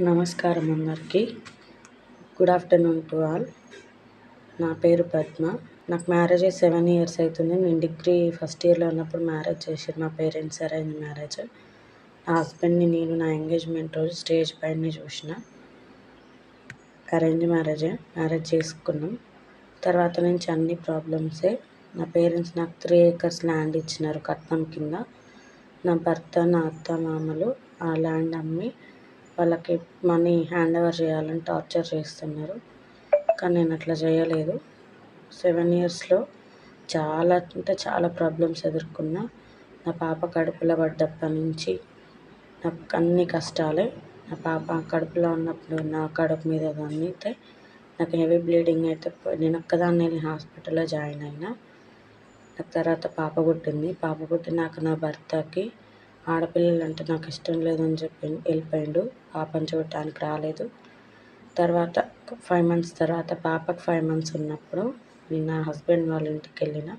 నమస్కారం అందరికీ. Good afternoon to all నా పేరు పద్మ. నాకు మ్యారేజ్ సెవెన్ ఇయర్స్ అవుతుంది నేను డిగ్రీ ఫస్ట్ ఇయర్లో ఉన్నప్పుడు మ్యారేజ్ చేశారు. మా పేరెంట్స్ అరేంజ్ మ్యారేజ్ నా హస్బెండ్ని నేను నా ఎంగేజ్మెంట్ రోజు స్టేజ్ పైన చూసిన. అరేంజ్ మ్యారేజే మ్యారేజ్ చేసుకున్నాం. తర్వాత నుంచి అన్ని ప్రాబ్లమ్సే నా పేరెంట్స్ నాకు త్రీ ఏకర్స్ ల్యాండ్ ఇచ్చినారు కట్నం కింద. నా భర్త నా అత్త మామలు ఆ ల్యాండ్ అమ్మి వాళ్ళకి మనీ హ్యాండ్ ఓవర్ చేయాలని టార్చర్ చేస్తున్నారు. కానీ నేను అట్లా చేయలేదు. సెవెన్ ఇయర్స్లో చాలా అంటే చాలా ప్రాబ్లమ్స్ ఎదుర్కొన్నా. నా పాప కడుపులో పడ్డప్పటి నుంచి నాకు అన్ని కష్టాలే. నా పాప కడుపులో ఉన్నప్పుడు నా కడుపు మీద అయితే నాకు హెవీ బ్లీడింగ్ అయితే నేను ఒక్కదాన్ని వెళ్ళి హాస్పిటల్లో జాయిన్ అయినా. నాకు తర్వాత పాప పుట్టింది. పాప పుట్టినాక నా భర్తకి ఆడపిల్లలు అంటే నాకు ఇష్టం లేదని చెప్పి వెళ్ళిపోయాడు. పాపను చూడటానికి రాలేదు. తర్వాత ఫైవ్ మంత్స్ తర్వాత పాపకు ఫైవ్ మంత్స్ ఉన్నప్పుడు నేను నా హస్బెండ్ వాళ్ళ ఇంటికి వెళ్ళిన.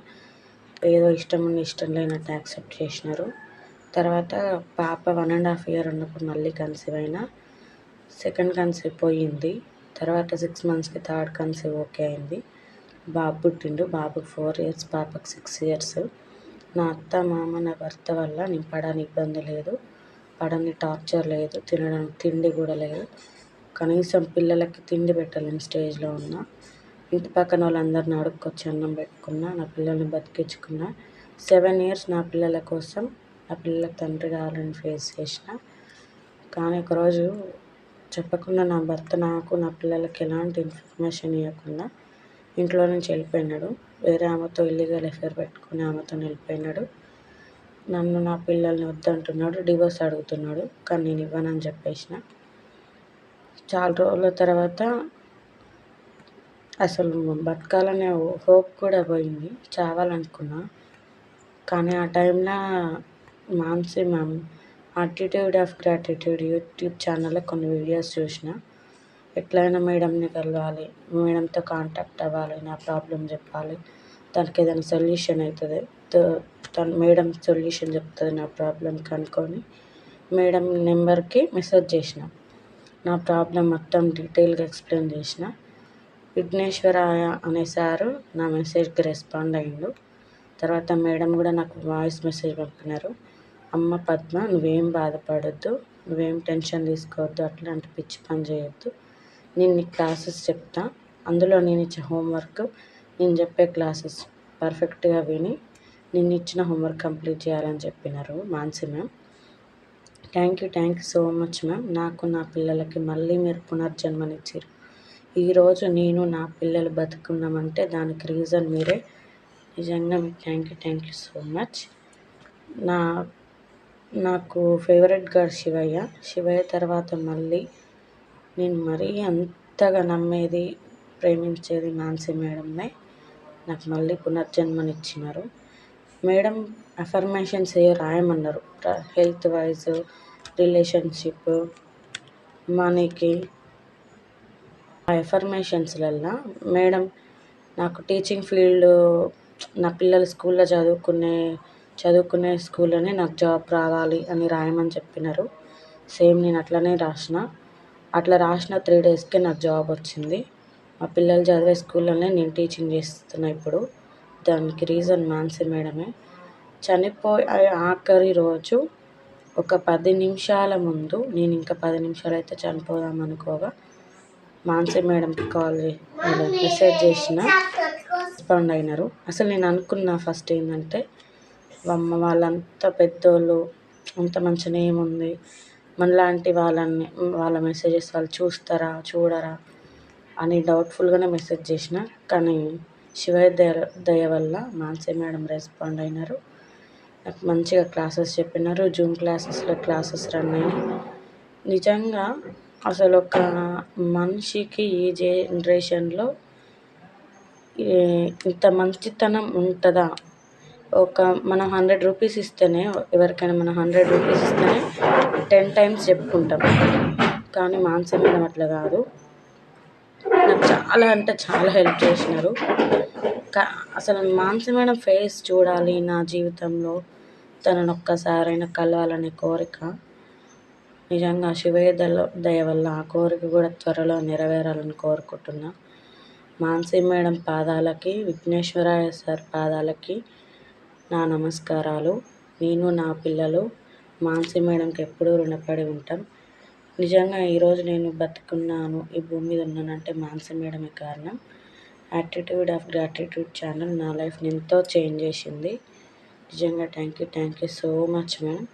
ఏదో ఇష్టం ఉన్న ఇష్టం లేనట్టు యాక్సెప్ట్ చేసినారు. తర్వాత పాప వన్ అండ్ హాఫ్ ఇయర్ ఉన్నప్పుడు మళ్ళీ కన్సీవ్ అయినా. సెకండ్ కన్సీవ్ పోయింది. తర్వాత సిక్స్ మంత్స్కి థర్డ్ కన్సీవ్ ఓకే అయింది. బాబు పుట్టిండు. బాబుకి ఫోర్ ఇయర్స్ పాపకు సిక్స్ ఇయర్స్ నా అత్త మామ నా భర్త వల్ల నేను పడని ఇబ్బంది లేదు. పడని టార్చర్ లేదు. తినడం తిండి కూడా లేదు. కనీసం పిల్లలకి తిండి పెట్టలేని స్టేజ్లో ఉన్నా. ఇంటి పక్కన వాళ్ళందరిని అడుక్కొచ్చి అన్నం పెట్టుకున్నా నా పిల్లల్ని బతికించుకున్నా. సెవెన్ ఇయర్స్ నా పిల్లల కోసం నా పిల్లల తండ్రి కావాలని ఫేస్ చేసిన. కానీ ఒకరోజు చెప్పకుండా నా భర్త నాకు నా పిల్లలకి ఎలాంటి ఇన్ఫర్మేషన్ ఇవ్వకుండా ఇంట్లో నుంచి వెళ్ళిపోయినాడు. వేరే ఆమెతో ఇల్లీగల్ ఎఫైర్ పెట్టుకుని ఆమెతో వెళ్ళిపోయినాడు నన్ను నా పిల్లల్ని వద్దంటున్నాడు డివోర్స్ అడుగుతున్నాడు కానీ నేను ఇవ్వనని చెప్పేసిన. చాలా రోజుల తర్వాత అసలు బతకాలనే హోప్ కూడా పోయింది చావాలనుకున్నా. కానీ ఆ టైంలో Mansi ma'am attitude of gratitude YouTube ఛానల్లో కొన్ని వీడియోస్ చూసిన. ఎట్లయినా మేడంని కలవాలి మేడంతో కాంటాక్ట్ అవ్వాలి నా ప్రాబ్లం చెప్పాలి. దానికి ఏదైనా సొల్యూషన్ అవుతుంది తను మేడం సొల్యూషన్ చెప్తుంది నా ప్రాబ్లం కనుక్కొని మేడం నెంబర్కి మెసేజ్ చేసిన. నా ప్రాబ్లం మొత్తం డీటెయిల్గా ఎక్స్ప్లెయిన్ చేసిన. విఘ్నేశ్వరాయ అనే సారు నా మెసేజ్కి రెస్పాండ్ అయ్యిండు. తర్వాత మేడం కూడా నాకు వాయిస్ మెసేజ్ పంపినారు. అమ్మ పద్మ నువ్వేం బాధపడద్దు నువ్వేం టెన్షన్ తీసుకోవద్దు అట్లాంటి పిచ్చి పని చేయొద్దు. నేను నీ క్లాసెస్ చెప్తా. అందులో నేను ఇచ్చే హోంవర్క్ నేను చెప్పే క్లాసెస్ పర్ఫెక్ట్గా విని నేను ఇచ్చిన హోంవర్క్ కంప్లీట్ చేయాలని చెప్పినారు Mansi ma'am. Thank you thank you so much ma'am. నాకు నా పిల్లలకి మళ్ళీ మీరు పునర్జన్మనిచ్చారు. ఈరోజు నేను నా పిల్లలు బతుకున్నామంటే దానికి రీజన్ మీరే. నిజంగా మీకు thank you thank you so much. నా నాకు ఫేవరెట్ గారు శివయ్య. శివయ్య తర్వాత మళ్ళీ నేను మరీ అంతగా నమ్మేది ప్రేమించేది మాన్సీ మేడంనే. నాకు మళ్ళీ పునర్జన్మనిచ్చినారు. మేడం అఫర్మేషన్స్ ఏ రాయమన్నారు. హెల్త్ వైజ్ రిలేషన్షిప్ మనీకి ఆ ఎఫర్మేషన్స్లల్లో మేడం నాకు టీచింగ్ ఫీల్డ్ నా పిల్లలు స్కూల్లో చదువుకునే చదువుకునే స్కూల్లోనే నాకు జాబ్ రావాలి అని రాయమని చెప్పినారు. సేమ్ నేను అట్లనే రాసిన. అట్లా రాసిన త్రీ డేస్కే నాకు జాబ్ వచ్చింది. మా పిల్లలు చదివే స్కూల్లోనే నేను టీచింగ్ చేస్తున్నా ఇప్పుడు. దానికి రీజన్ మాన్సీ మేడమే. చనిపోయి ఆఖరి రోజు ఒక పది నిమిషాల ముందు నేను ఇంకా పది నిమిషాలు అయితే చనిపోదాం అనుకోగా మాన్సీ మేడంకి కాల్ మెసేజ్ చేసిన రెస్పాండ్ అయినారు. అసలు నేను అనుకున్న ఫస్ట్ ఏంటంటే అమ్మ వాళ్ళంతా పెద్దోళ్ళు అంత మంచిగా ఉంది మనలాంటి వాళ్ళని వాళ్ళ మెసేజెస్ వాళ్ళు చూస్తారా చూడరా అని డౌట్ఫుల్గానే మెసేజ్ చేసిన కానీ శివయ్య దయ దయ వల్ల మాన్సీ మేడం రెస్పాండ్ అయినారు. నాకు మంచిగా క్లాసెస్ చెప్పినారు. జూమ్ క్లాసెస్లో క్లాసెస్ రన్ అయినాయి. నిజంగా అసలు ఒక మనిషికి ఈ జనరేషన్లో ఇంత మంచితనం ఉంటుందా? ఒక మనం హండ్రెడ్ రూపీస్ ఇస్తేనే ఎవరికైనా మనం హండ్రెడ్ రూపీస్ ఇస్తేనే టెన్ టైమ్స్ చెప్పుకుంటాం. కానీ మాన్సీ మేడం అట్లా కాదు. నాకు చాలా అంటే చాలా హెల్ప్ చేసినారు. అసలు మాన్సీ మేడం ఫేస్ చూడాలి నా జీవితంలో. తనను ఒక్కసారైనా కలవాలనే కోరిక. నిజంగా శివయ్య దయ దయ వల్ల ఆ కోరిక కూడా త్వరలో నెరవేరాలని కోరుకుంటున్నా. మాన్సీ మేడం పాదాలకి విఘ్నేశ్వరాయ సార్ పాదాలకి నా నమస్కారాలు. నేను నా పిల్లలు మాన్సీ మేడంకి ఎప్పుడూ రుణపడి ఉంటాం. నిజంగా ఈరోజు నేను బతుకున్నాను ఈ భూమి మీద ఉన్నానంటే మాన్సీ మేడమే కారణం. యాటిట్యూడ్ ఆఫ్ గ్రాటిట్యూడ్ ఛానల్ నా లైఫ్ని ఎంతో చేంజ్ చేసింది. నిజంగా thank you thank you so much madam.